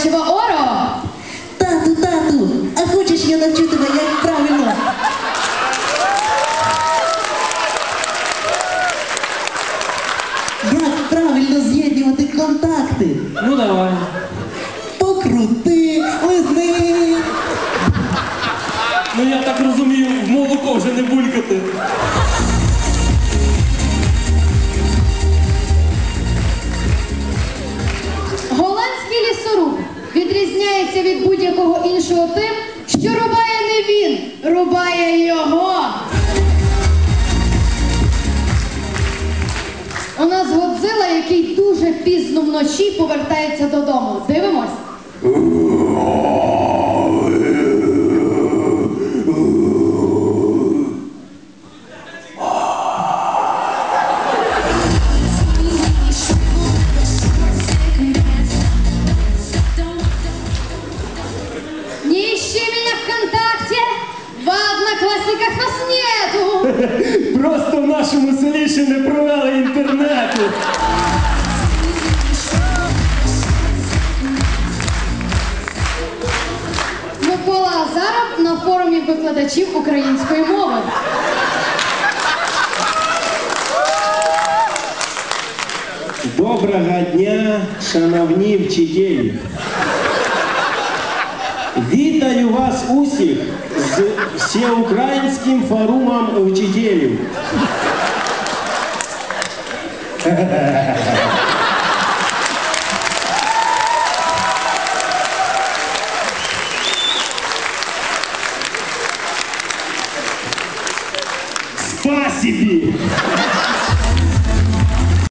настоящего Оро. Тату, тату, а хочеш я навчу тебе, як правильно? Як правильно з'єднувати контакти? Ну давай. Покрути, лизни. Ну я так розумію, в молоко вже не булькати. Відрізняється від будь-якого іншого тим, що рубає не він, рубає його. У нас Годзила, який дуже пізно вночі повертається додому. Дивимось. Одноклассниках нас нету. Просто в нашому селі ще не провели інтернету. Микола Азаров на форумі викладачів української мови. Доброго дня, шановні вчителі. Вітаю вас усіх з всеукраїнським форумом вчителів. Спасибо.